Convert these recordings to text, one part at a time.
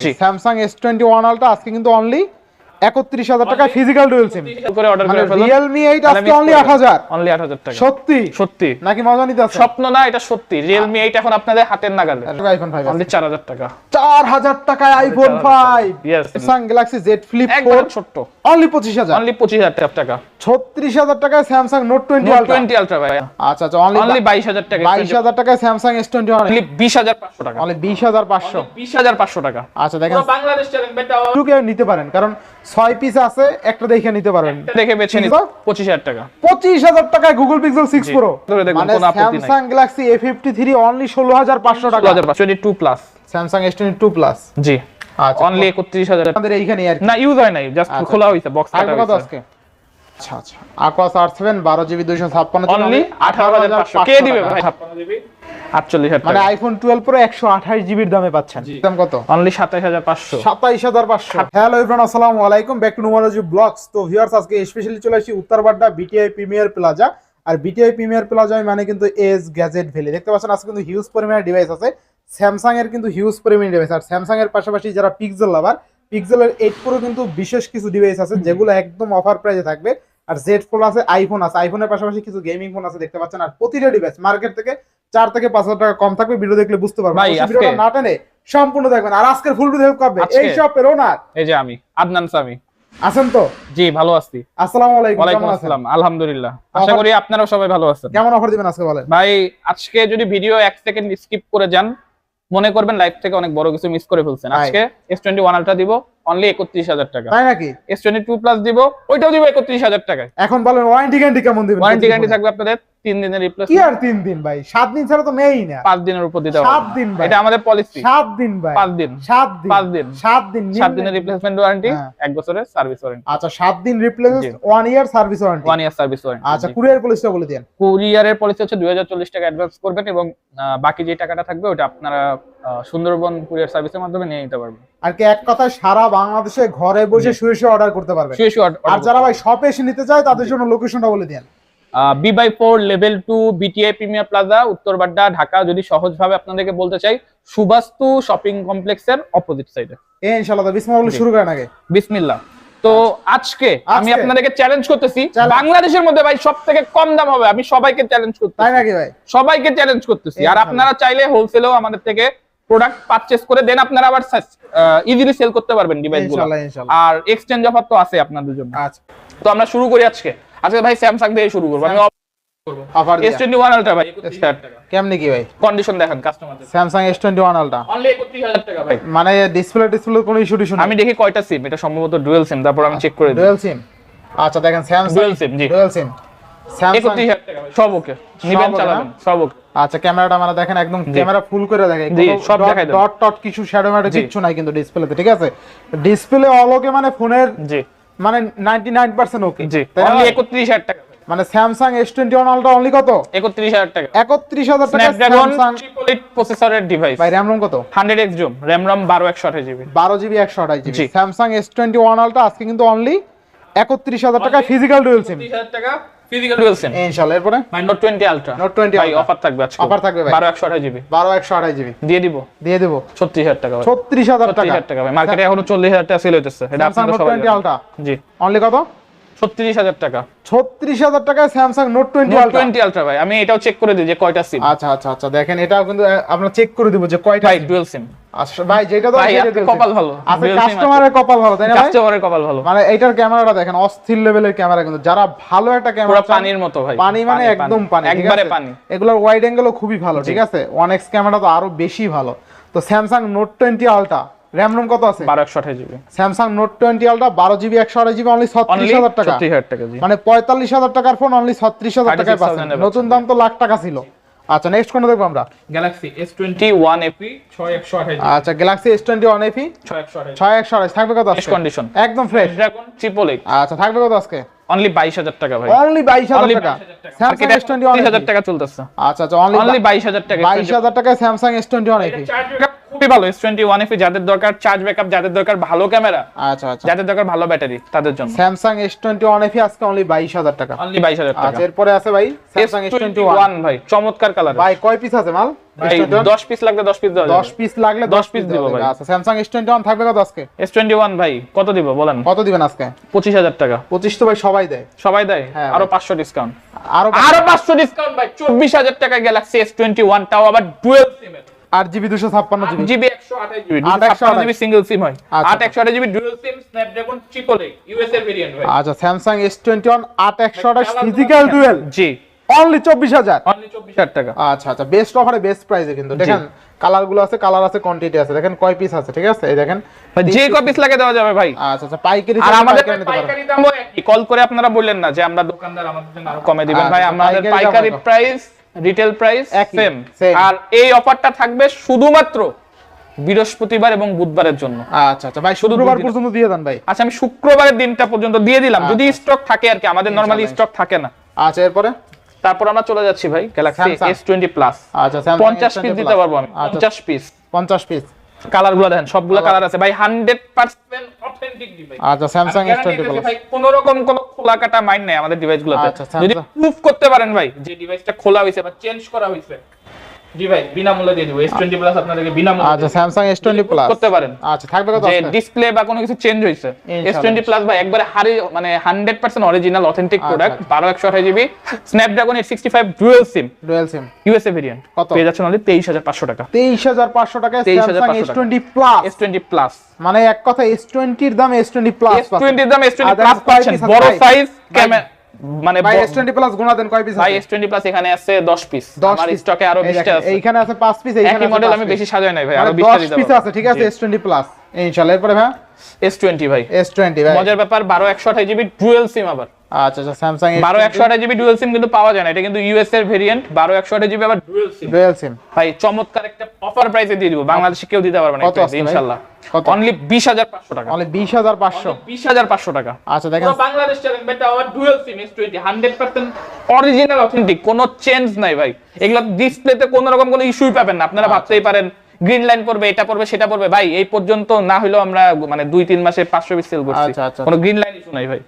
জি। Samsung S twenty one ultra আজকে কিন্তু only একত্রিশ হাজার টাকা ফিজিক্যাল ডুয়েল সিম করে অর্ডার মানে করে রিয়েলমি এইট তাহলে আজকে অনলি করবেন। আট হাজার। অনলি 8000 টাকা। সত্যি? সত্যি। নাকি মজা নিতে আছে? স্বপ্ন না এটা সত্যি। Realme 8 এখন আপনাদের হাতের নাগালে। আইফোন ফাইভ অনলি 4000 টাকা। চার হাজার টাকায় iPhone five Yes. Samsung Galaxy Z flip একদম ফোর ছোট্ট। অনলি পঁচিশ হাজার। অনলি 25000 টাকা ছত্রিশ হাজার টাকায় Samsung note twenty Note ultra 20 ultra ভাই আচ্ছা আচ্ছা অনলি অনলি 22000 টাকা। বাইশ হাজার টাকায় Samsung S twenty one only 20500 টাকা। অনলি বিশ হাজার পাঁচশো। 20500 টাকা। আচ্ছা দেখেন। বাংলাদেশ চ্যালেঞ্জ বেটা নিতে পারেন কারণ ছয় পিস আছে একটা দেখে নিতে পারবেন দেখে বেছে নিন। কত? 25000 টাকা। পঁচিশ হাজার টাকায় গুগল পিক্সেল সিক্স প্রো মানে কোনো আপত্তি নাই। Samsung Galaxy A fifty three only ষোলো হাজার পাঁচশো টাকা। 22 plus Samsung S twenty two plus জি। আচ্ছা অনলি 31000 আমাদের এইখানে আর না ইউজ হয় নাই জাস্ট আচ্ছা। খোলা হইছে বক্স কাটা কত আজকে? আচ্ছা আচ্ছা। আকোয়াস আর সেভেন বারো জিবি দুইশো ছাপ্পান্ন অনলি 18500 কে দিবে ভাই? 56 জিবি 48000 মানে আইফোন টুয়েলভ প্রো একশো আঠাশ জিবির দামে পাচ্ছেন। দাম কত? অনলি 27500 সাতাইশ হাজার পাঁচশো। হ্যালো ইব্রান আসসালামু আলাইকুম। ব্যাক টু নুমারজি ব্লগস তো ভিউয়ার্স আজকে স্পেশালি চলে আসি উত্তরবাড্ডা বিটিআই প্রিমিয়ার প্লাজা আর বিটিআই প্রিমিয়ার প্লাজা মানে কিন্তু এস গ্যাজেট ভ্যালি দেখতে পাচ্ছেন আজকে কিন্তু হিউজ পরিমাণের ডিভাইস আছে। স্যামসাং এর কিন্তু হিউজ ডিভাইস আর স্যামসাং এর পাশাপাশি যারা পিক্সেল লাভার পিক্সেলের এইট প্রো কিন্তু বিশেষ কিছু ডিভাইস আছে যেগুলো একদম অফার প্রাইসে থাকবে। আর জেড ফোন আছে আইফোন আছে। আইফোনের পাশাপাশি কিছু গেমিং ফোন আছে দেখতে পাচ্ছেন। আর প্রতিটা ডিভাইস মার্কেট থেকে চার থেকে পাঁচ হাজার টাকা কম থাকবে ভিডিও দেখলে বুঝতে পারবেন ভিডিওটা না টেনে সম্পূর্ণ দেখবেন। আর আজকের ফুল ভিডিও করবে এই শপের ওনার এই যে আমি আদনান সামি আছেন তো? জি ভালো আছি। আসসালামু আলাইকুম ওয়ালাইকুম আসসালাম আলহামদুলিল্লাহ। আশা করি আপনারাও সবাই ভালো আছেন। কেমন অফার দিবেন আজকে বলেন? ভাই আজকে যদি ভিডিও এক সেকেন্ড স্কিপ করে যান মনে করবেন লাইফ থেকে অনেক বড় কিছু মিস করে ফেলছেন। আজকে এস টোয়েন্টি ওয়ান আলট্রা দিব। অনলি একত্রিশ হাজার টাকা। তাই নাকি? এস টোয়েন্টি টু প্লাস দিব ওইটাও দিব একত্রিশ হাজার টাকায়। এখন বলেন ওয়ারেন্টি গ্যারান্টি কেমন দিবেন? ওয়ারেন্টি গ্যারান্টি থাকবে আপনাদের তিন দিনের রিপ্লেস কি আর তিন দিন ভাই? সাত দিন ছাড়া তো নেই না। পাঁচ দিনের উপর দিতে হবে। দিন ভাই। এটা আমাদের পলিসি সাত দিন ভাই। পাঁচ দিন। সাত দিন। পাঁচ দিন। সাত দিন সাত নিম্নে- দিনের রিপ্লেসমেন্ট ওয়ারেন্টি হ্যাঁ। এক বছরের সার্ভিস ওয়ারেন্টি আচ্ছা সাত দিন রিপ্লেস জি। One year service warranty one year service warranty আচ্ছা কুরিয়ার পলিসিটা বলে দেন কুরিয়ারের পলিসি হচ্ছে দুই হাজার চল্লিশ টাকা অ্যাডভান্স করবেন এবং বাকি যে টাকাটা থাকবে ওটা আপনারা সুন্দরবন কুরিয়ার সার্ভিসের মাধ্যমে নিয়ে নিতে পারবেন। আর কি এক কথায় সারা বাংলাদেশে ঘরে বসে শুয়ে শুয়ে অর্ডার করতে পারবে। শুয়ে শুয়ে আর যারা ভাই শপে এসে নিতে চায় তাদের জন্য লোকেশনটা বলে দেন B by four level two BTI premier plaza Uttar Badda Dhaka. যদি সহজভাবে আপনাদেরকে বলতে চাই সুবাস্তু শপিং কমপ্লেক্সের অপোজিট সাইডে এ। ইনশাআল্লাহ বিসমিল্লাহ শুরু করেন আগে। বিসমিল্লাহ। তো আজকে আমি আপনাদেরকে চ্যালেঞ্জ করতেছি। বাংলাদেশের মধ্যে ভাই সব থেকে কম দাম হবে আমি সবাইকে চ্যালেঞ্জ তাই নাকি ভাই? সবাইকে চ্যালেঞ্জ করতেছি। আর আপনারা চাইলে হোলসেলেও আমাদের থেকে প্রোডাক্ট পারচেজ করে দেন আপনারা আবার ইজিলি সেল করতে পারবেন ডিভাইসগুলো আর এক্সচেঞ্জ অফার তো আছে আপনাদের জন্য। আচ্ছা। তো আমরা শুরু করি আজকে। আজকে ভাই স্যামসাং দিয়ে শুরু করব। আমি offer S twenty one ultra ভাই একত্রিশ হাজার টাকা। কেমনে কি ভাই? কন্ডিশন দেখেন কাস্টমারদের Samsung S twenty one only একত্রিশ হাজার টাকা ভাই। মানে ডিসপ্লে ডিসপ্লে কোনো ইস্যু টিস্যু আমি দেখি কয়টা সিম এটা সম্ভবত ডুয়েল সিম তারপর আমি চেক করে দিই। ডুয়েল সিম আচ্ছা দেখেন স্যামসাং ডুয়েল সিম জি। ডুয়েল সিম একত্রিশ হাজার সব ওকে। নিবেন চালাবেন সব ওকে। আচ্ছা ক্যামেরাটা আমরা দেখেন একদম ক্যামেরা ফুল করে দেখে সব দেখাই ডট টট কিছু শ্যাডো ম্যাডো জি। নাই কিন্তু ডিসপ্লেতে ঠিক আছে? ডিসপ্লে অলোকে মানে ফোনের জি। মানে 99% ওকে জি। তাই না? একত্রিশ হাজার টাকা মানে স্যামসাং S21 আলট্রা অনলি কত? একত্রিশ হাজার টাকা। 31000 টাকা স্যামসাং প্রসেসরের ডিভাইস ভাই র‍্যাম রম কত? Hundred X zoom RAM ROM বারো একশো আঠাশ জিবি 12 জিবি 128 জিবি জি। স্যামসাং S21 আলট্রা আজকে কিন্তু অনলি 31000 টাকা ফিজিক্যাল ডুয়াল সিম টাকা ফিজিক্যাল ডুয়াল সিম ইনশাআল্লাহ এরপরে? নোট টোয়েন্টি আলট্রা নোট 20 ভাই অফার থাকবে আজকে। অফার থাকবে ভাই। বারো একশো আঠাশ জিবি 12 128 জিবি দিয়ে দিব। দিয়ে দিব। ছত্রিশ হাজার টাকা ভাই। 36000 ছত্রিশ টাকা। হাজার টাকা ভাই। মার্কেটে এখনও চল্লিশ হাজার টাকা সেল হইতেছে। এটা আপনাদের নোট সবাই 20 আলট্রা জি। অনলি কত? ছত্রিশ হাজার টাকা। 36000 টাকায় Samsung note 20 note ultra twenty ভাই আমি এটাও চেক করে দিই যে কয়টা সিম আচ্ছা আচ্ছা আচ্ছা দেখেন এটাও কিন্তু আহ, আমরা চেক করে দিব যে কয়টা ভাই ডুয়েল সিম আচ্ছা ভাই যেটা তো ভাই, সেটা আজকে dual কপাল ভালো। আচ্ছা কাস্টমারের কপাল ভালো তাই না ভাই? কাস্টমারের কপাল ভালো। মানে এইটার ক্যামেরাটা দেখেন অস্থির লেভেলের ক্যামেরা কিন্তু। যারা ভালো একটা পুরো ক্যামেরা পানির মতো ভাই পানি মানে একদম পানি একবারে পানি। এগুলোর ওয়াইড অ্যাঙ্গেলও খুবই ভালো ঠিক আছে? ওয়ান ক্যামেরা তো আরও বেশি ভালো। তো Samsung note twenty ultra RAM ROM কত আছে? বারো একশো আঠাশ GB Samsung note twenty ultra বারো জিবি একশো জিবি অনলি ছত্রিশ হাজার টাকা। জি। মানে পঁয়তাল্লিশ হাজার টাকার ফোন অনলি ছত্রিশ হাজার টাকায় পাচ্ছেন। নতুন দাম তো লাখ টাকা ছিল। আচ্ছা নেক্সট কোনটা দেখব আমরা? Galaxy S twenty one FE ছয় একশো আঠাশ আচ্ছা Galaxy S twenty one FE ছয় একশো আঠাশ ছয় একশো আড়াইশ থাকবে কত আজকে? কন্ডিশন একদম ফ্রেশ ড্রাগন ট্রিপল এইট আচ্ছা থাকবে কত আজকে? অনলি বাইশ হাজার টাকা ভাই। অনলি বাইশ হাজার অনলি টাকা। স্যামসাং মার্কেটে এস টোয়েন্টি ওয়ান তিরিশ হাজার টাকা চলতেছে। আচ্ছা আচ্ছা অনলি অনলি বাইশ হাজার টাকা বাইশ হাজার টাকায় Samsung S twenty one FE খুবই ভালো S21 FE যাদের দরকার চার্জ ব্যাকআপ যাদের দরকার ভালো ক্যামেরা আচ্ছা আচ্ছা। যাদের দরকার ভালো ব্যাটারি তাদের জন্য। Samsung S21 FE আজকে অনলি 22000 টাকা। অনলি 22000 টাকা। আর এরপরে আছে ভাই Samsung S21 ভাই চমৎকার কালার ভাই কয় পিস আছে মাল? 10 পিস লাগলে 10 পিস 10 পিস লাগলে 10 পিস ভাই। আচ্ছা Samsung S21 থাকবে কত আজকে? S21 ভাই কত দিব বলেন? কত দিবেন আজকে? 25000 টাকা। 25 তো ভাই সবাই দেয়। সবাই দেয়? হ্যাঁ, আরও 500 ডিসকাউন্ট আরও 500 ডিসকাউন্ট ভাই 24000 টাকা Galaxy S21 টাও আবার ডুয়াল 8 GB 128 সিঙ্গেল সিম হয় ডুয়াল সিম স্ন্যাপড্রাগন ভেরিয়েন্ট হয়। আচ্ছা ফিজিক্যাল ডুয়াল জি। অনলি 24000 অনলি 24000 টাকা। আচ্ছা আচ্ছা বেস্ট অফারে বেস্ট প্রাইসে কিন্তু। দেখেন আছে কালার আছে কোয়ান্টিটি আছে। দেখেন কয় পিস আছে ঠিক আছে? এই দেখেন। যে কয় পিস লাগে দেওয়া যাবে ভাই। আচ্ছা আচ্ছা পাইকারি আর আমাদের পাইকারি দামও একই। কল করে আপনারা বললেন না যে আমরা দোকানদার আমাদের জন্য আরও কমে দিবেন ভাই। আমাদের পাইকারি প্রাইস রিটেল প্রাইস সেম আর এই অফারটা থাকবে শুধুমাত্র বৃহস্পতিবার এবং বুধবারের জন্য। আচ্ছা আচ্ছা। ভাই শুধু শুক্রবার পর্যন্ত দিয়ে দেন ভাই। আচ্ছা আমি শুক্রবারের দিনটা পর্যন্ত দিয়ে দিলাম। যদি স্টক থাকে আর কি আমাদের নরমালি স্টক থাকে না। আচ্ছা এরপরে? তারপর আমরা চলে যাচ্ছি ভাই Galaxy Samsung। S twenty plus আচ্ছা Samsung পঞ্চাশ পিস দিতে। পারব আমি। আচ্ছা। পঞ্চাশ পিস পঞ্চাশ পিস কালারগুলো দেখেন সবগুলো কালার আছে। ভাই হান্ড্রেড পার্সেন্ট অথেন্টিক ডিভাইস আচ্ছা স্যামসাং এস টোয়েন্টি প্লাস ভাই কোনো রকম কোনো খোলা কাটা মাইন্ড নাই আমাদের ডিভাইস গুলোতে। আচ্ছা, যদি প্রুফ করতে পারেন ভাই যে ডিভাইসটা খোলা হয়েছে বা চেঞ্জ করা হয়েছে ডিভাইস বিনামূল্যে দিয়ে দিব। এস প্লাস আপনাদেরকে বিনামূল্যে আচ্ছা স্যামসাং এস প্লাস করতে পারেন। আচ্ছা থাকবে কত যে ডিসপ্লে বা কোনো কিছু চেঞ্জ। প্লাস ভাই একবারে হারি মানে অরিজিনাল অথেন্টিক আচ্ছা, প্রোডাক্ট আচ্ছা। বারো একশো আঠাশ GB Snapdragon eight sixty five dual sim dual sim USA variant কত? পেয়ে যাচ্ছেন অনলি তেইশ হাজার পাঁচশো টাকা। তেইশ হাজার পাঁচশো টাকায় 23,500 Samsung S twenty plus S twenty plus মানে এক কথা এস টোয়েন্টির দাম এস টোয়েন্টি প্লাস এস টোয়েন্টির দাম এস টোয়েন্টি আর প্লাস পাচ্ছেন। বড় সাইজ ক্যামেরা মানে ভাই ব- এস টোয়েন্টি প্লাস গুণা দেন কয় পিস ভাই আছে? এস টোয়েন্টি প্লাস এখানে আছে দশ পিস দশ আমার স্টকে আরও এই বিশটা আছে। এইখানে আছে পাঁচ পিস এইখানে মডেল আমি বেশি সাজাই নাই ভাই মানে আরও বিশটা দশ দিতে পিস আছে ঠিক আছে এস টোয়েন্টি প্লাস ইনশাল্লাহ এরপরে ভাই? এস টোয়েন্টি ভাই। এস টোয়েন্টি ভাই। মজার ব্যাপার বারো একশো আঠাশ জিবি ডুয়েল সিম আবার। আচ্ছা আচ্ছা স্যামসাং বারো একশো আঠাশ জিবি ডুয়েল সিম কিন্তু পাওয়া যায় না এটা কিন্তু ইউএস এর ভেরিয়েন্ট বারো একশো আঠাশ জিবি আবার ডুয়েল সিম ডুয়েল সিম ভাই চমৎকার একটা অফার প্রাইসে দিয়ে দিব বাংলাদেশে কেউ দিতে পারবে না কত? অনলি বিশ হাজার পাঁচশো টাকা। অনলি বিশ হাজার পাঁচশো? বিশ হাজার পাঁচশো টাকা। আচ্ছা দেখেন। Bangladesh challenge dual sim S twenty hundred percent original authentic কোনো চেঞ্জ নাই ভাই। এগুলো ডিসপ্লেতে কোনো রকম কোনো ইস্যুই পাবেন না আপনারা ভাবতেই পারেন। গ্রিন লাইন পড়বে এটা পড়বে সেটা পড়বে ভাই এই পর্যন্ত না হলেও আমরা মানে দুই তিন মাসে পাঁচশো পিস সেল করছি। আচ্ছা, আচ্ছা। কোনো গ্রিন লাইন ইস্যু নাই ভাই।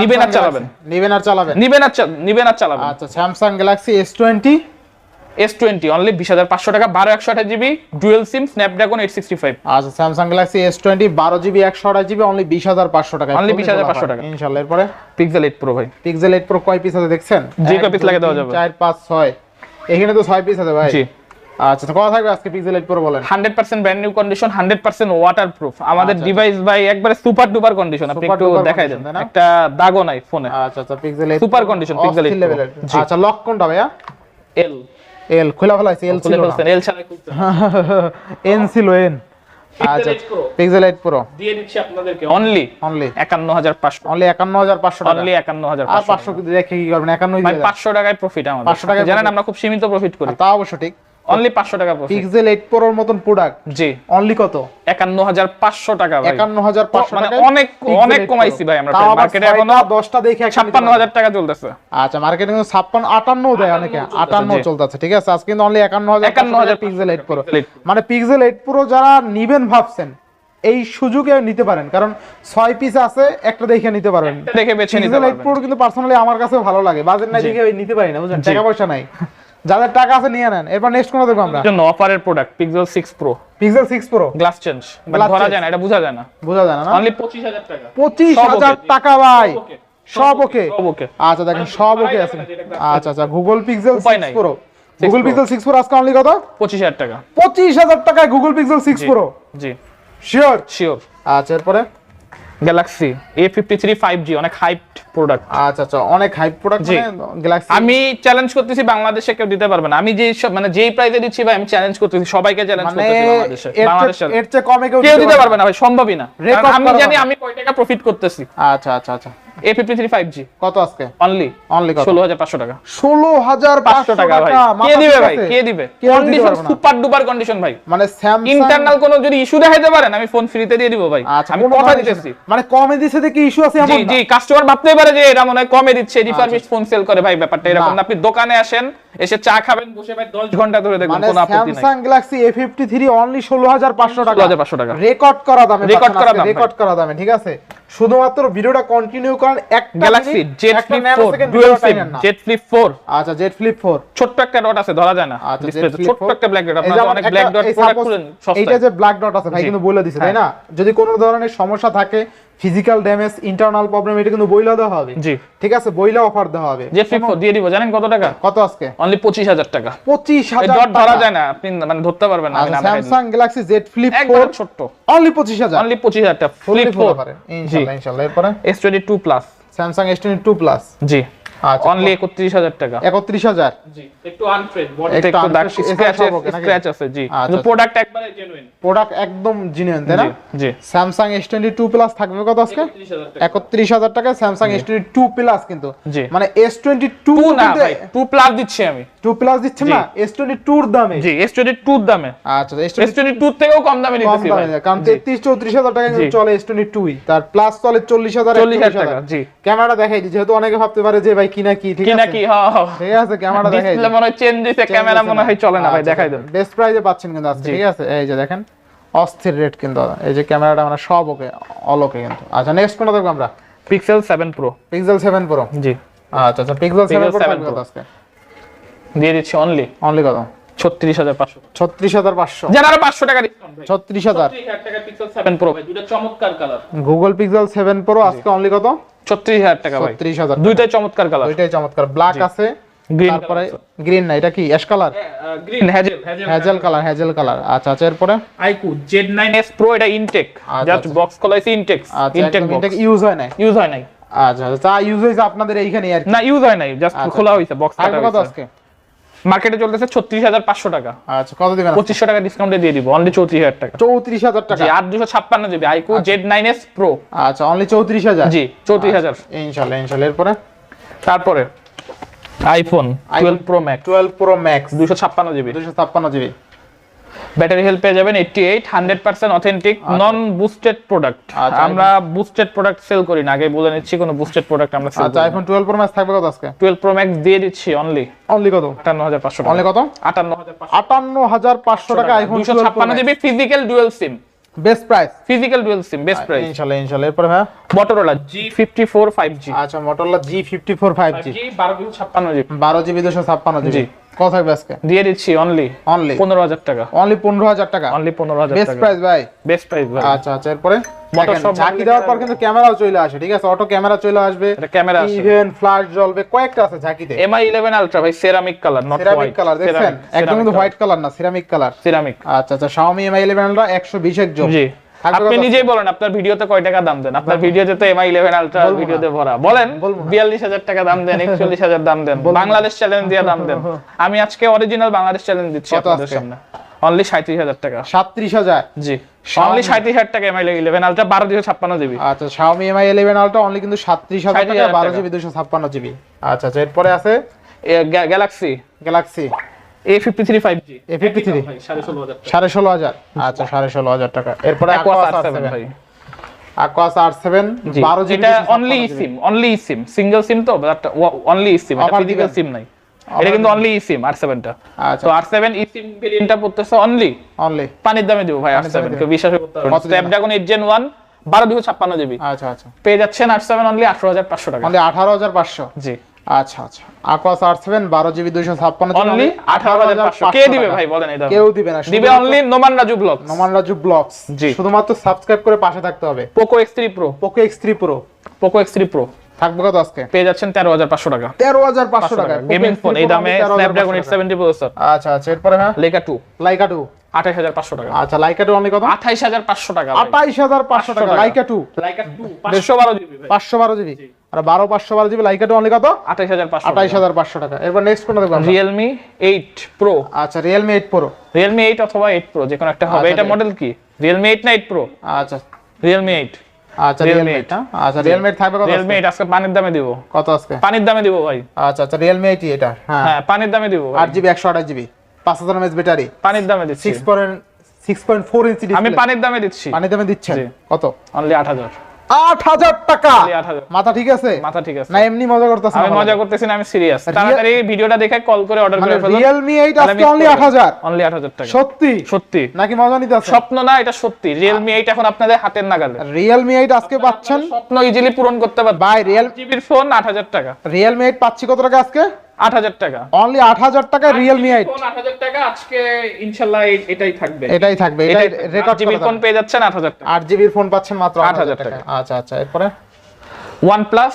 নিবেন আর চালাবেন। নিবেন আর চালাবেন? নিবেন আর নিবেন আর চালাবেন। আচ্ছা Samsung Galaxy S twenty S twenty only বিশ হাজার পাঁচশো টাকা বারো একশো আঠাশ GB dual sim Snapdragon eight sixty five আচ্ছা স্যামসাং গ্যালাক্সি এস টোয়েন্টি বারো জিবি একশো আঠাশ জিবি অনলি বিশ হাজার পাঁচশো টাকা। Only 20,500 টাকা। ইনশাল্লাহ এরপরে? পিক্সেল এইট প্রো ভাই। পিক্সেল এইট প্রো কয় পিস আছে দেখছেন? যে কয় দুই, লাগে দেওয়া যাবে। চার পাঁচ ছয়। এখানে তো ছয় পিস আছে ভাই। জি। আচ্ছা তো কথা থাকবে আজকে পিক্সেল এইট প্রো বলেন। Hundred percent brand new condition hundred percent waterproof আমাদের আচ্ছা, ডিভাইস ভাই একবারে সুপার ডুপার কন্ডিশন আপনি একটু দেখাই দেন। একটা দাগও নাই ফোনে আচ্ছা আচ্ছা pixel Super condition, Pixel 8 Pro। লেভেলের জি। আচ্ছা লক কোনটা ভাইয়া? এল এল খোলা এল ছিল না। এল ছাড়া খুলতে এন ছিল এন আচ্ছা 8 পিক্সেল প্রো দিয়ে দিচ্ছি আপনাদেরকে অনলি টাকা। আর রেখে কি করবেন? একান্নই ভাই দিয়ে দেন। পাঁচশো টাকায় প্রফিট আমাদের। 500 জানেন আমরা খুব সীমিত প্রফিট করি। তা অবশ্য ঠিক। অনলি পাঁচশো টাকা প্রফিট পিক্সেল এইট প্রোর মতন প্রোডাক্ট জি। অনলি কত? একান্ন হাজার পাঁচশো টাকা ভাই। একান্ন হাজার পাঁচশো মানে অনেক অনেক কমাইছি ভাই আমরা মার্কেটে এখনও দশটা দেখে একটা নিতে ছাপ্পান্ন পারবেন। হাজার টাকা চলতেছে। আচ্ছা মার্কেটে কিন্তু ছাপ্পান্ন আটান্ন দেয় অনেকে। চলতেছে, আটান্ন জি। চলতেছে ঠিক আছে? আজকে কিন্তু অনলি একান্ন হাজার 51,500 pixel eight pro Pixel 8 Pro। মানে পিক্সেল এইট প্রো যারা নিবেন ভাবছেন এই সুযোগে নিতে পারেন। কারণ ছয় পিস আছে একটা দেখে নিতে পারবেন। দেখে বেছে নিতে পারবেন। প্রো কিন্তু পার্সোনালি আমার কাছে ভালো লাগে। বাজেট নাই দেখে নিতে পারি না বুঝলেন? টাকা পয়সা নাই। যাদের টাকা আছে নিয়ে নেন। এরপর নেক্সট কোন দেখব আমরা? জন্য অফারের product pixel six pro pixel six pro glass change ধরা যায় না এটা বোঝা যায় না। বোঝা যায় না অনলি পঁচিশ হাজার টাকা। পঁচিশ সব হাজার okay, টাকা ভাই। সব ওকে সব ওকে আচ্ছা দেখেন সব ওকে আছে। আচ্ছা আচ্ছা গুগল পিক্সেল উপায় six pro Google. Pixel six pro আজকে অনলি কত? পঁচিশ হাজার টাকা। পঁচিশ হাজার টাকায় গুগল পিক্সেল সিক্স প্রো জি। শিওর শিওর আচ্ছা এরপরে? Galaxy A fifty three five G অনেক হাইপ প্রোডাক্ট আচ্ছা আচ্ছা অনেক হাইপ প্রোডাক্ট। গ্যালাক্সি আমি চ্যালেঞ্জ করতেছি বাংলাদেশে কেউ দিতে পারবে না। আমি যে মানে যেই প্রাইজে দিচ্ছি ভাই আমি চ্যালেঞ্জ করতেছি সবাইকে চ্যালেঞ্জ মানে করতেছি বাংলাদেশে বাংলাদেশে এর চেয়ে কমে কেউ দিতে পারবে না ভাই সম্ভবই না। আমি জানি আমি কয় টাকা প্রফিট করতেছি। আচ্ছা আচ্ছা আচ্ছা। A fifty three five G কত আজকে? অনলি অনলি কত? ষোলো হাজার পাঁচশো টাকা। ষোলো হাজার পাঁচশো টাকা ভাই। কে দিবে ভাই? কে দিবে? কন্ডিশন সুপার ডুপার কন্ডিশন ভাই। মানে স্যামসাং ইন্টারনাল কোনো যদি ইস্যু দেখাইতে পারেন আমি ফোন ফ্রিতে দিয়ে দিব ভাই। আচ্ছা আমি কথা দিতেছি। মানে কমে দিছে কি ইস্যু আছে জি এমন জি কাস্টমার ভাবতেই পারে যে এরা মনে হয় কমে দিচ্ছে ফোন সেল করে ভাই ব্যাপারটা এরকম। না। আপনি দোকানে আসেন এসে চা খাবেন বসে ভাই 10 ঘণ্টা ধরে দেখুন মানে কোনো আপত্তি নাই। থ্রি অনলি ষোলো হাজার পাঁচশো টাকা। 16,500 টাকা। রেকর্ড করা দামে Record করা দাম, রেকর্ড করা দামে ঠিক আছে? শুধুমাত্র ভিডিওটা কন্টিনিউ করেন একটা Galaxy Z flip nano 4 second dual video sim Z flip 4 আচ্ছা জেট ফ্লিপ ফোর ছোট্ট একটা ডট আছে ধরা যায় না। আচ্ছা ছোট্ট একটা ব্ল্যাক ডট আপনারা অনেক ব্ল্যাক ডট প্রোডাক্ট খুলেন এইটা যে ব্ল্যাক ডট আছে ভাই কিন্তু বলে দিছে তাই হ্যাঁ। না? যদি কোনো ধরনের সমস্যা থাকে ফিজিক্যাল ড্যামেজ ইন্টারনাল প্রবলেম এটা কিন্তু বইলা দেওয়া হবে। জি। ঠিক আছে বইলা অফার দেওয়া হবে। যে 4 দিয়ে দিব জানেন কত টাকা? কত আজকে? অনলি 25000 টাকা। পঁচিশ এই হাজার ডট ধরা যায় না আপনি মানে ধরতে পারবেন না আমি আচ্ছা। স্যামসাং গ্যালাক্সি ফ্লিপ একদম ফোর ছোট্ট। অনলি পঁচিশ হাজার। অনলি 25000 টাকা ফ্লিপ ফুল 4 পারে। ইনশাআল্লাহ ইনশাআল্লাহ এরপরে? S22 plus Samsung S twenty two plus জি। অনলি 31000 টাকা। একত্রিশ হাজার? জি একটু আনফ্রেড একটু একটু দাগ স্ক্র্যাচ এছাড়া সব okay নাকি? স্ক্র্যাচ আছে জি। আচ্ছা, কিন্তু আচ্ছা। প্রোডাক্ট একবারে জেনুইন প্রোডাক্ট একদম তাই না? জি জি। Samsung S twenty two plus থাকবে কত আজকে? 31000 টাকা। একত্রিশ হাজার টাকায় স্যামসাং টু প্লাস কিন্তু। মানে এস টোয়েন্টি টু টু না ভাই টু প্লাস দিচ্ছি আমি। টু প্লাস দিচ্ছে না? এস টোয়েন্টি টুর দামে। জি এস টোয়েন্টি টুর দামে। আচ্ছা এস এস টোয়েন্টি টুর থেকেও কম দামে নিতেছি ভাই। দামে কারণ তেত্রিশ চৌত্রিশ হাজার টাকা কিন্তু চলে এস টোয়েন্টি টুই তার প্লাস চলে চল্লিশ হাজার চল্লিশ হাজার টাকা জি। ক্যামেরা দেখাই দিই যেহেতু অনেকে ভাবতে পারে যে ভাই কিনা কি? ঠিক আছে? নাকি হ্যাঁ হ্যাঁ ঠিক আছে ক্যামেরা দেখাই ডিসপ্লে মনে হয় চেঞ্জ ক্যামেরা মনে হয় চলে না ভাই দেখাই দেন। বেস্ট প্রাইজে পাচ্ছেন কিন্তু আজকে ঠিক আছে? এই যে দেখেন অস্থির রেট কিন্তু। এই যে ক্যামেরাটা মানে সব ওকে অল ওকে কিন্তু। আচ্ছা নেক্সট কোনটা দেখব আমরা? Pixel 7 Pro Pixel seven Pro জি। আচ্ছা আচ্ছা পিক্সেল সেভেন প্রো আজকে? দিয়ে দিচ্ছি অনলি অনলি কত? 36500 ছত্রিশ হাজার পাঁচশো। যারা আরও 500 টাকা ডিসকাউন্ট ভাই ছত্রিশ হাজার পিক্সেল 7 প্রো দুটো চমৎকার colour Google Pixel seven Pro আজকে অনলি কত? 36000 টাকা ছত্রিশ হাজার দুইটাই চমৎকার কালার দুইটাই চমৎকার। ব্ল্যাক আছে গ্রিন তারপরে গ্রিন না এটা কি ash colour green hazel hazel hazel colour hazel colour আচ্ছা আচ্ছা এরপরে? আইকু Z9s Pro এটা ইনটেক আচ্ছা, জাস্ট আচ্ছা। বক্স ইনটেক আচ্ছা ইনটেক ইউজ হয় না ইউজ হয় নাই। আচ্ছা আচ্ছা তা ইউজ হয়েছে আপনাদের এইখানে আর না ইউজ হয় নাই জাস্ট আচ্ছা। খোলা হইছে বক্স কাটা আজকে? মার্কেটে চলতেছে 36500 টাকা। আচ্ছা কত দিবেন পঁচিশশো টাকা ডিসকাউন্টে দিয়ে দিব অনলি 34000 টাকা। চৌত্রিশ হাজার টাকা? আর দুশো ছাপ্পান্ন জিবি আইকু Z9s Pro আচ্ছা অনলি চৌত্রিশ হাজার? জি 34000 ইনশাল্লাহ ইনশাল্লাহ। এরপরে? তারপরে iPhone twelve Pro Max twelve Pro Max 256 GB দুশো ছাপ্পান্ন জিবি ব্যাটারি হেলথ পেয়ে যাবেন 88 100% অথেন্টিক নন বুস্টেড প্রোডাক্ট আচ্ছা, আমরা বুস্টেড প্রোডাক্ট সেল করি না আগে বলে নিচ্ছি কোনো বুস্টেড প্রোডাক্ট আমরা সেল আচ্ছা আইফোন টুয়েলভ প্রো ম্যাক্স থাকবে কত আজকে? 12 প্রো ম্যাক্স দিয়ে দিচ্ছি অনলি অনলি কত? 58500 অনলি কত? 58500 আটান্ন হাজার পাঁচশো টাকা আইফোন দুশো ছাপ্পান্ন GB physical dual SIM best price physical dual SIM best price ইনশাল্লাহ ইনশাল্লাহ। এরপরে হ্যাঁ Motorola G fifty four five G আচ্ছা Motorola G fifty four five G বারো ছাপ্পান্ন জিবি। বারো জিবি দুশো ছাপ্পান্ন জিবি। জি। কত থাকবে আজকে? দিয়ে দিচ্ছি অনলি অনলি পনেরো হাজার টাকা। অনলি পনেরো হাজার টাকা? অনলি পনেরো হাজার বেস্ট প্রাইস ভাই? বেস্ট প্রাইস ভাই। আচ্ছা আচ্ছা এরপরে? ঝাঁকি দেওয়ার পর কিন্তু ক্যামেরাও চলে আসে ঠিক আছে? অটো ক্যামেরা চলে আসবে। এটা ক্যামেরা আছে ইভেন ফ্ল্যাশ জ্বলবে কয়েকটা আছে ঝাঁকিতে। এমআই ইলেভেন আলট্রা ভাই ceramic colour not ceramic colour দেখছেন? একদম কিন্তু হোয়াইট কালার না সিরামিক কালার সিরামিক আচ্ছা আচ্ছা Xiaomi Mi 11 Ultra 120 একজন জি। আপনি নিজেই বলেন আপনার ভিডিওতে কয় টাকা দাম দেন? আপনার ভিডিওতে তো এমআই 11 আলট্রা ভিডিওতে ভরা। বলেন 42000 টাকা দাম দেন 41000 দাম দেন বাংলাদেশ চ্যালেঞ্জ দিয়ে দাম দেন। আমি আজকে অরিজিনাল বাংলাদেশ চ্যালেঞ্জ দিচ্ছি আপনাদের সামনে। অনলি 37000 টাকা। 37000 জি। অনলি 37000 টাকা এমআই 11 আলট্রা 12 256 জিবি। আচ্ছা শাওমি এমআই 11 আলট্রা অনলি কিন্তু 37000 টাকা 12 জিবি 256 জিবি। আচ্ছা আচ্ছা এরপরে আছে? গ্যালাক্সি গ্যালাক্সি সাড়ে ষোলো সাড়ে ষোলো হাজার? টাকা। বারো অনলি সিম নাই। এটা কিন্তু অনলি সিম পড়তেছে অনলি অনলি পানির দামে দেবো ভাই সেভেন বিশ্বাস করতে এইট জেন ওয়ান বারো দুশো ছাপ্পান্ন জিবি আচ্ছা আচ্ছা। পেয়ে যাচ্ছেন আট সেভেন অনলি আঠারো হাজার পাঁচশো টাকা। আঠারো হাজার পাঁচশো। জি। আচ্ছা আচ্ছা। Aquos R7 12 জিবি 256 অনলি আঠারো হাজার পাঁচশো কে দিবে ভাই? বলেন এই কেউ দিবে না দিবে অনলি নোমান রাজু ব্লগ নমান রাজু ব্লগস জি। শুধুমাত্র সাবস্ক্রাইব করে পাশে থাকতে হবে। Poco X three Pro Poco X3 Pro Poco X three Pro থাকবে কত আজকে? পেয়ে যাচ্ছেন তেরো হাজার পাঁচশো টাকা। 13500 টাকা। গেমিং ফোন এই দামে স্ন্যাপড্রাগন এইট সেভেন্টি প্রসেসর আচ্ছা আচ্ছা। এরপরে হ্যাঁ লেখা টু লাইকা 2 আঠাইশ হাজার পাঁচশো টাকা। আচ্ছা লাইকা 2 অনলি কত? আঠাইশ হাজার পাঁচশো টাকা 28500 টাকা। টাকা। লাইকা 2 লাইকা টু পাঁচশো বারো জিবি। 512 জিবি আর 12 512 জিবি লাইকা 2 অনলি কত? আঠাইশ হাজার পাঁচশো 28500 টাকা। এরপর নেক্সট কোনটা দেখব? রিয়েলমি এইট প্রো আচ্ছা Realme 8 Pro রিয়েলমি এইট অথবা এইট প্রো যে কোনো একটা হবে। আচ্ছা, এটা মডেল কি? রিয়েলমি এইট না এইট প্রো আচ্ছা। রিয়েলমি এইট আচ্ছা রিয়েলমি আচ্ছা রিয়েলমি থাকবে কত রিয়েলমি আজকে? এইট আজকে পানির দামে দিব। কত আজকে? পানির দামে দিব ভাই। আচ্ছা আচ্ছা রিয়েলমি এইটি এটা হ্যাঁ। হ্যাঁ পানির দামে দিব আট জিবি একশো আঠাশ জিবি। পাঁচ হাজার এমএস ব্যাটারি। পানির দামে দিচ্ছি। Six point six point four inch আমি পানির দামে দিচ্ছি। পানি দামে দিচ্ছেন। কত? অনলি আট হাজার। আট হাজার টাকা। মাথা ঠিক আছে? মাথা ঠিক আছে। না এমনি মজা করতেছেন আমি মজা করতেছি না আমি সিরিয়াস তাড়াতাড়ি ভিডিওটা দেখে কল করে অর্ডার মানে করে ফেলুন। রিয়েলমি এইট আজকে অনলি আট হাজার। অনলি আট হাজার টাকা। সত্যি? সত্যি। নাকি মজা নিতে আছে স্বপ্ন না এটা সত্যি। রিয়েলমি এইট এখন আপনাদের হাতের নাগালে। রিয়েলমি এইট আজকে পাচ্ছেন? স্বপ্ন ইজিলি পূরণ করতে পারবেন। বাই রিয়েল জিবির ফোন আট হাজার টাকা। রিয়েলমি এইট পাচ্ছি কত টাকা আজকে? আট হাজার টাকা। অনলি আট হাজার টাকা রিয়েলমি এইট ফোন টাকা আজকে ইনশাল্লাহ এটাই থাকবে। এটাই থাকবে এটাই রেকর্ড জিবির ফোন পেয়ে যাচ্ছেন আট হাজার টাকা। আট জিবির ফোন পাচ্ছেন মাত্র আট 8,000 হাজার টাকা। আচ্ছা আচ্ছা এরপরে? OnePlus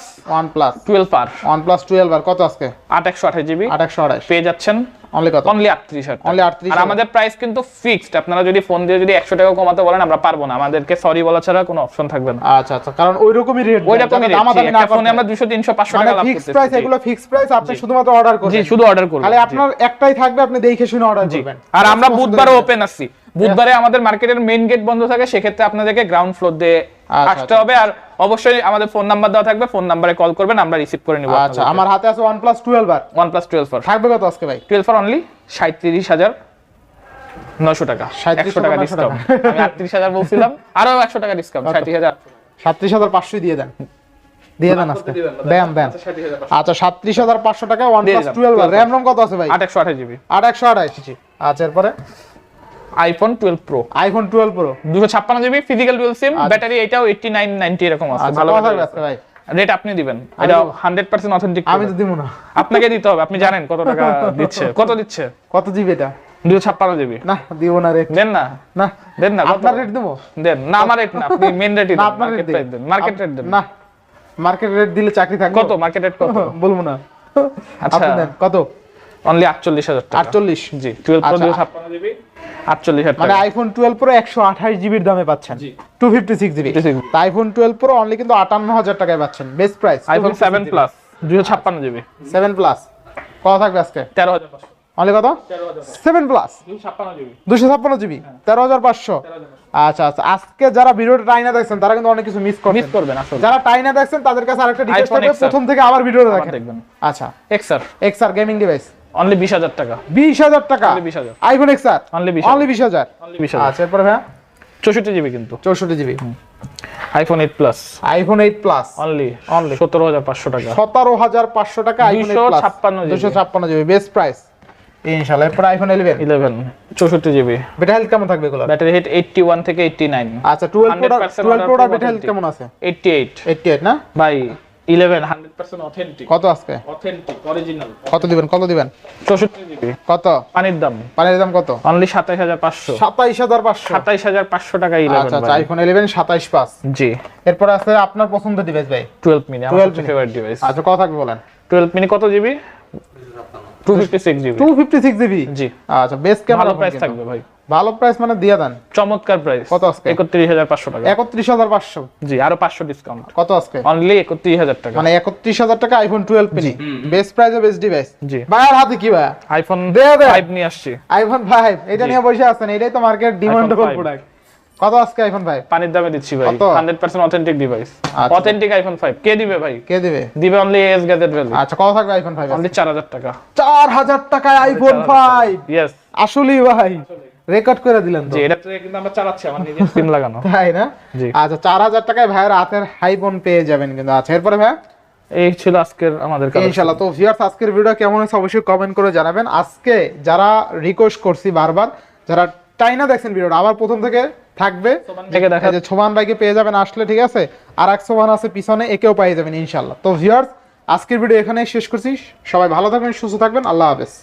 twelve R OnePlus twelve R কত আজকে? আট একশো আঠাশ জিবি। আট একশো আঠাশ। পেয়ে যাচ্ছেন অনলি কত? অনলি আটত্রিশ হাজার Only 38,000 আর আমাদের প্রাইস কিন্তু ফিক্সড আপনারা যদি ফোন দিয়ে যদি একশো টাকা কমাতে বলেন আমরা পারব না। আমাদেরকে সরি বলা ছাড়া কোনো অপশন থাকবে না। আচ্ছা আচ্ছা। কারণ ওই রকমই রেট ওই রকমই একটা ফোনে আমরা দুশো তিনশো পাঁচশো মানে টাকা লাভ ফিক্স করতেছি। প্রাইস এগুলো ফিক্স প্রাইস আপনি শুধুমাত্র অর্ডার জি শুধু অর্ডার করবেন আপনার একটাই থাকবে আপনি দেখে শুনে অর্ডার করবেন। আর আমরা বুধবার ওপেন আসছি বুধবারে আমাদের মার্কেটের মেইন গেট বন্ধ থাকে সেক্ষেত্রে আপনাদেরকে গ্রাউন্ড ফ্লোর দিয়ে আচ্ছা, আসতে হবে। আর অবশ্যই আমাদের ফোন নাম্বার দেওয়া থাকবে ফোন নাম্বারে কল করবেন আমরা রিসিভ করে নিব আচ্ছা আমার হাতে আছে OnePlus twelve R OnePlus twelve four থাকবে কত আজকে ভাই? টুয়েলভ ফোর অনলি সাঁত্রিশ হাজার নশো টাকা। 37,900 একশো টাকা। ডিসকাউন্ট আমি আটত্রিশ হাজার বলছিলাম আরও একশো টাকা ডিসকাউন্ট ষাট হাজার। সাতত্রিশ হাজার পাঁচশো দিয়ে দেন। দিয়ে দেন আজকে। দেন দেন আচ্ছা সাতত্রিশ হাজার পাঁচশো। টাকা OnePlus twelve RAM ROM কত আছে ভাই? আট একশো আঠাশ জিবি। আট একশো আঠাশ। আচ্ছা এরপরে? IPhone twelve Pro iPhone twelve Pro দুশো ছাপ্পান্ন GB physical dual SIM battery এটাও এইটটি নাইন নাইনটি এরকম আছে আচ্ছা ভালো থাকবে ভাই। রেট আপনি দিবেন। এটা হান্ড্রেড পার্সেন্ট অথেন্টিক আমি তো দিব না। আপনাকে দিতে হবে আপনি জানেন কত টাকা দিচ্ছে। কত দিচ্ছে? কত জিবি এটা? দুশো ছাপ্পান্ন জিবি না দিব না রেট দেন না। না দেন না আপনার রেট দেবো? দেন। না আমার রেট না আপনি মেন রেটই না আপনার রেট দেন মার্কেট রেট দেন। না মার্কেট রেট দিলে চাকরি থাকবে? কত? মার্কেট রেট কত? বলব না। আচ্ছা। আপনি দেন কত? অনলি আটচল্লিশ হাজার টাকা। আটচল্লিশ জি। টুয়েলভ প্রো আচ্ছা। দুশো ছাপ্পান্ন জিবি আটচল্লিশ হাজার মানে টাকা। আইফোন টুয়েলভ প্রো একশো আঠাশ জিবির দামে পাচ্ছেন। জি। Two fifty six GB 256 iPhone twelve Pro only কিন্তু আটান্ন হাজার টাকায় পাচ্ছেন। Best price iPhone seven plus দুশো ছাপ্পান্ন জিবি সেভেন প্লাস কত থাকবে আজকে? তেরো হাজার পাঁচশো। অনলি কত? সেভেন প্লাস দুশো ছাপ্পান্ন জিবি ছাপ্পান্ন জিবি তেরো হাজার পাঁচশো। আচ্ছা আচ্ছা। আজকে যারা ভিডিওটা টাইনা দেখছেন তারা কিন্তু অনেক কিছু মিস করবেন মিস করবেন আসলে। যারা টাইনা দেখছেন তাদের কাছে আরেকটা iPhone থাকবে প্রথম থেকে আবার ভিডিওটা দেখেন। আচ্ছা। XR XR gaming device only 20000 টাকা। 20000 টাকা? আইফোন এক্স অনলি 20000 জিবি কিন্তু। 64 GB. IPhone 8 plus iPhone 8 plus only only 17500 টাকা। 17500 টাকা iPhone 8 plus 256 GB. Best price ইনশাআল্লাহ আইফোন 11 11 64 জিবি। ব্যাটারি হেলথ কেমন থাকবে এগুলো ব্যাটারি হেলথ 81 থেকে 89 আচ্ছা 12 প্রোডাক্ট 12 হেলথ কেমন আছে? 88 88 না? ভাই পানির দাম। পানির দাম কত? অনলি 27500 27500 27500 টাকা 11 আচ্ছা আচ্ছা আইফোন 11 27 পাস জি। এরপর আছে আপনার পছন্দ ডিভাইস ভাই। 12 মিনি আমার ফেভারিট ডিভাইস আচ্ছা কথা বলেন। 12 মিনি কত জিবি 256 জিবি 256 জিবি জি। আচ্ছা বেস্ট ক্যামেরা থাকবে ভাই। ভালো প্রাইস মানে দিয়ে দেন। চমৎকার প্রাইস কত আজকে? একত্রিশ হাজার পাঁচশো টাকা। একত্রিশ হাজার পাঁচশো। জি আরও পাঁচশো ডিসকাউন্ট কত আজকে? অনলি একত্রিশ হাজার টাকা। মানে একত্রিশ হাজার টাকা iPhone twelve mini best price প্রাইসে বেস্ট ডিভাইস জি। ভাইয়ার হাতে কি ভাই আইফোন দে দে। ফাইভ নিয়ে আসছি। আইফোন ফাইভ এটা নিয়ে বসে আছেন এটাই তো মার্কেট ডিমান্ডেবল five। প্রোডাক্ট কত আজকে আইফোন ভাই পানির দামে দিচ্ছি ভাই। কত? Hundred percent authentic device. Authentic iPhone five কে দিবে ভাই? কে দিবে? দিবে অনলি এস গ্যাজেট ভ্যালু আচ্ছা কত থাকবে আইফোন ফাইভ অনলি চার হাজার টাকা। চার হাজার টাকায় আইফোন ফাইভ ইয়েস আসলেই ভাই। রেকর্ড করে দিলেন তো। এটা কিন্তু আমরা চালাচ্ছি আমার নিজের সিম লাগানো। তাই না? জি। আচ্ছা চার হাজার টাকায় ভাইয়ের হাতের হাইফোন পেয়ে যাবেন কিন্তু। আচ্ছা এরপরে ভাই? এই ছিল আজকের আমাদের কাছে ইনশাল্লাহ তো ভিউয়ার্স আজকের ভিডিও কেমন হয়েছে অবশ্যই কমেন্ট করে জানাবেন। আজকে যারা রিকোয়েস্ট করছি বারবার যারা টাইনা দেখছেন ভিডিওটা আবার প্রথম থেকে থাকবে। থেকে দেখা যে ছোমান ভাইকে পেয়ে যাবেন আসলে ঠিক আছে? আর এক ছোমান আছে পিছনে একেও পেয়ে যাবেন ইনশাল্লাহ তো ভিউয়ার্স আজকের ভিডিও এখানে শেষ করছি। সবাই ভালো থাকবেন সুস্থ থাকবেন। আল্লাহ হাফেজ।